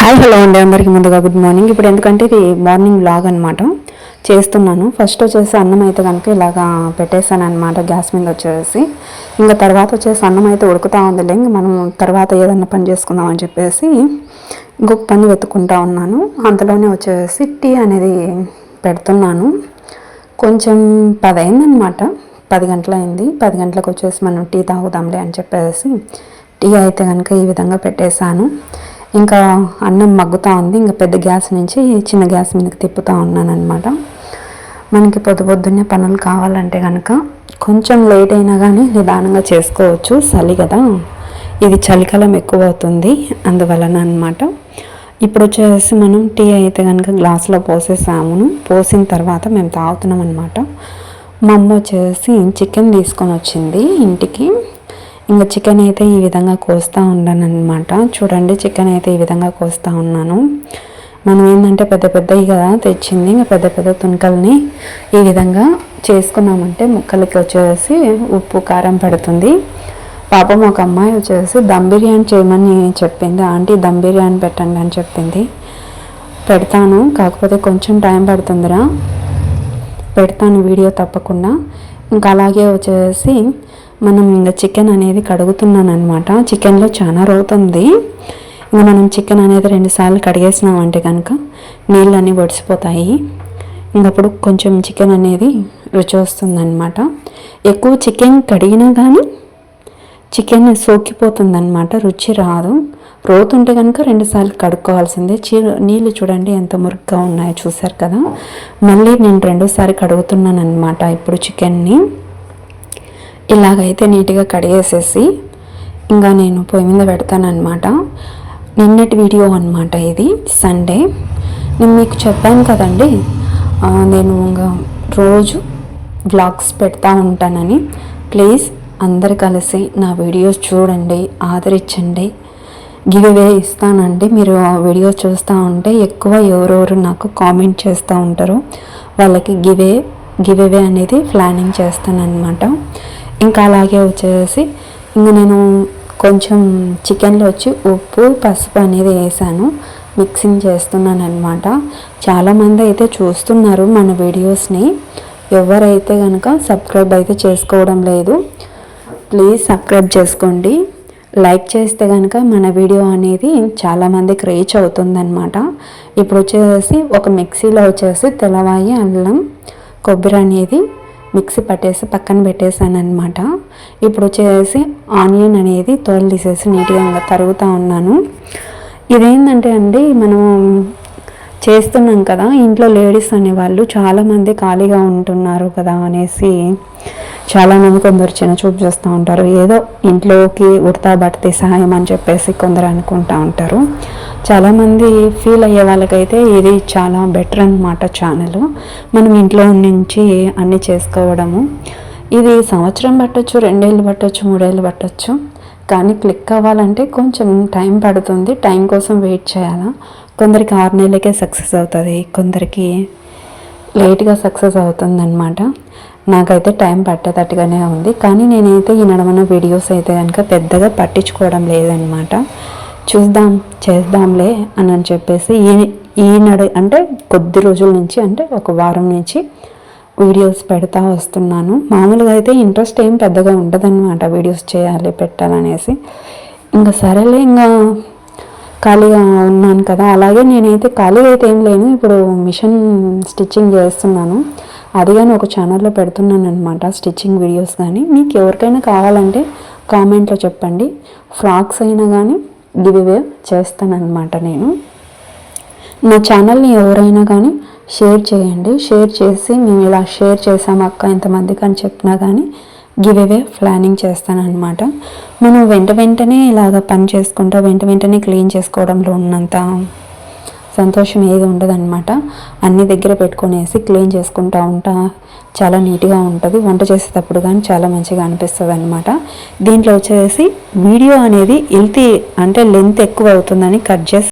Hi hello అండి అందరికీ ముందుగా గుడ్ మార్నింగ్. ఇప్పుడు ఎందుకంటే ఇది మార్నింగ్ లాగ్ అనమాట చేస్తున్నాను. ఫస్ట్ వచ్చేసి అన్నం అయితే కనుక ఇలాగా పెట్టేశాను అనమాట గ్యాస్ మీద వచ్చేసి. ఇంకా తర్వాత వచ్చేసి అన్నం అయితే ఉడుకుతూ ఉందిలే. ఇంక మనం తర్వాత ఏదన్నా పని చేసుకుందాం అని చెప్పేసి ఇంకొక పని వెతుకుంటా ఉన్నాను. అంతలోనే వచ్చేసి టీ అనేది పెడుతున్నాను. కొంచెం పది అయిందనమాట పది గంటలైంది. పది గంటలకు వచ్చేసి మనం టీ తాగుదాంలే అని చెప్పేసి టీ అయితే కనుక ఈ విధంగా పెట్టేశాను. ఇంకా అన్నం మగ్గుతూ ఉంది. ఇంకా పెద్ద గ్యాస్ నుంచి చిన్న గ్యాస్ మీదకి తిప్పుతూ ఉన్నాను మనకి పొద్దు పొద్దున్నే పనులు కావాలంటే కనుక కొంచెం లేట్ అయినా కానీ నిదానంగా చేసుకోవచ్చు. చలి కదా. ఇది చలికాలం ఎక్కువ అవుతుంది అందువలన అనమాట ఇప్పుడు వచ్చేసి మనం టీ అయితే కనుక గ్లాస్లో పోసేసాము. పోసిన తర్వాత మేము తాగుతున్నాం అనమాట మా అమ్మ వచ్చేసి చికెన్ తీసుకొని వచ్చింది ఇంటికి. ఇంకా చికెన్ అయితే ఈ విధంగా కోస్తూ ఉన్నాను అనమాట చూడండి చికెన్ అయితే ఈ విధంగా కోస్తూ ఉన్నాను. మనం ఏంటంటే పెద్ద పెద్దవి కదా తెచ్చింది ఇంకా పెద్ద పెద్ద తుణకల్ని ఈ విధంగా చేసుకున్నామంటే ముక్కలకి వచ్చేసి ఉప్పు కారం పడుతుంది. పాపం ఒక అమ్మాయి వచ్చేసి దమ్ బిర్యానీ చేయమని చెప్పింది ఆంటీ దమ్ బిర్యానీ పెట్టండి అని చెప్పింది. పెడతాను కాకపోతే కొంచెం టైం పడుతుందిరా పెడతాను వీడియో తప్పకుండా. ఇంకా అలాగే వచ్చేసి మనం ఇంకా చికెన్ అనేది కడుగుతున్నాను అనమాట చికెన్లో చాలా రోతుంది ఇంకా మనం చికెన్ అనేది రెండుసార్లు కడిగేసినామంటే కనుక నీళ్ళు అన్నీ ఒడిసిపోతాయి. ఇంకప్పుడు కొంచెం చికెన్ అనేది రుచి వస్తుందన్నమాట. ఎక్కువ చికెన్ కడిగినా కానీ చికెన్ సోకిపోతుందన్నమాట రుచి రాదు. రోతుంటే కనుక రెండుసార్లు కడుక్కోవాల్సిందే. చీ నీళ్ళు చూడండి ఎంత మురుగ్గా ఉన్నాయో చూసారు కదా. మళ్ళీ నేను రెండోసారి కడుగుతున్నాను అనమాట ఇప్పుడు చికెన్ని ఇలాగైతే నీట్గా కడిగేసేసి ఇంకా నేను పొయ్యి మీద పెడతానమాట నిన్నటి వీడియో అనమాట ఇది సండే. నేను మీకు చెప్పాను కదండి నేను ఇంకా రోజు వ్లాగ్స్ పెడతా ఉంటానని. ప్లీజ్ అందరు కలిసి నా వీడియోస్ చూడండి ఆదరించండి. గివే ఇస్తానండి మీరు వీడియో చూస్తూ ఉంటే ఎక్కువ ఎవరెవరు నాకు కామెంట్ చేస్తూ ఉంటారు వాళ్ళకి గివే గివే అనేది ప్లానింగ్ చేస్తానన్నమాట. ఇంకా అలాగే వచ్చేసి ఇంకా నేను కొంచెం చికెన్లో వచ్చి ఉప్పు పసుపు అనేది వేసాను. మిక్సింగ్ చేస్తున్నాను అనమాట చాలామంది అయితే చూస్తున్నారు మన వీడియోస్ని. ఎవరైతే కనుక సబ్స్క్రైబ్ అయితే చేసుకోవడం లేదు ప్లీజ్ సబ్స్క్రైబ్ చేసుకోండి. లైక్ చేస్తే కనుక మన వీడియో అనేది చాలామందికి రీచ్ అవుతుందన్నమాట. ఇప్పుడు వచ్చేసి ఒక మిక్సీలో వచ్చేసి తెల్లవాయి అల్లం కొబ్బరి అనేది మిక్సీ పట్టేసి పక్కన పెట్టేసాను అనమాట ఇప్పుడు వచ్చేసి ఆనియన్ అనేది తోలు తీసేసి నీట్గా తరుగుతూ ఉన్నాను. ఇదేంటంటే అండి మనం చేస్తున్నాం కదా ఇంట్లో లేడీస్ అనేవాళ్ళు చాలామంది ఖాళీగా ఉంటున్నారు కదా అనేసి చాలామంది కొందరు చిన్న చూపు చేస్తూ ఉంటారు. ఏదో ఇంట్లోకి ఉడతా బడితే సహాయం అని చెప్పేసి కొందరు అనుకుంటూ ఉంటారు. చాలామంది ఫీల్ అయ్యే వాళ్ళకైతే ఇది చాలా బెటర్ అనమాట ఛానల్ మనం ఇంట్లో నుంచి అన్నీ చేసుకోవడము. ఇది సంవత్సరం పట్టచ్చు రెండేళ్ళు పట్టచ్చు మూడేళ్ళు పట్టచ్చు. కానీ క్లిక్ అవ్వాలంటే కొంచెం టైం పడుతుంది. టైం కోసం వెయిట్ చేయాలా? కొందరికి ఆరు నెలలకే సక్సెస్ అవుతుంది. కొందరికి లేట్గా సక్సెస్ అవుతుందన్నమాట. నాకైతే టైం పట్టేటట్టుగానే ఉంది. కానీ నేనైతే ఈ నడమన వీడియోస్ అయితే కనుక పెద్దగా పట్టించుకోవడం లేదనమాట చూద్దాం చేద్దాంలే అని అని చెప్పేసి ఈ ఈనాడు అంటే కొద్ది రోజుల నుంచి అంటే ఒక వారం నుంచి వీడియోస్ పెడతా వస్తున్నాను. మామూలుగా అయితే ఇంట్రెస్ట్ ఏం పెద్దగా ఉండదన్నమాట వీడియోస్ చేయాలి పెట్టాలనేసి. ఇంకా సరేలే ఇంకా ఖాళీగా ఉన్నాను కదా. అలాగే నేనైతే ఖాళీగా అయితే ఏం లేను. ఇప్పుడు మిషన్ స్టిచ్చింగ్ చేస్తున్నాను. అది కానీ ఒక ఛానల్లో పెడుతున్నాను అనమాట స్టిచ్చింగ్ వీడియోస్ కానీ మీకు ఎవరికైనా కావాలంటే కామెంట్లో చెప్పండి. ఫ్రాక్స్ అయినా కానీ గివ్వే చేస్తానన్నమాట నేను. నా ఛానల్ని ఎవరైనా కానీ షేర్ చేయండి. షేర్ చేసి మేము ఇలా షేర్ చేసాము అక్క ఎంతమందికి అని చెప్పినా కానీ గివేవే ప్లానింగ్ చేస్తానన్నమాట. మనం వెంట వెంటనే ఇలాగ పని చేసుకుంటా వెంట వెంటనే క్లీన్ చేసుకోవడంలో ఉన్నంత సంతోషం ఏది ఉండదన్నమాట. అన్ని దగ్గర పెట్టుకునేసి క్లీన్ చేసుకుంటూ ఉంటా. చాలా నీట్గా ఉంటుంది. వంట చేసేటప్పుడు కానీ చాలా మంచిగా అనిపిస్తుంది అనమాట దీంట్లో వచ్చేసి వీడియో అనేది వెళ్తే అంటే లెంత్ ఎక్కువ అవుతుందని కట్ చేసి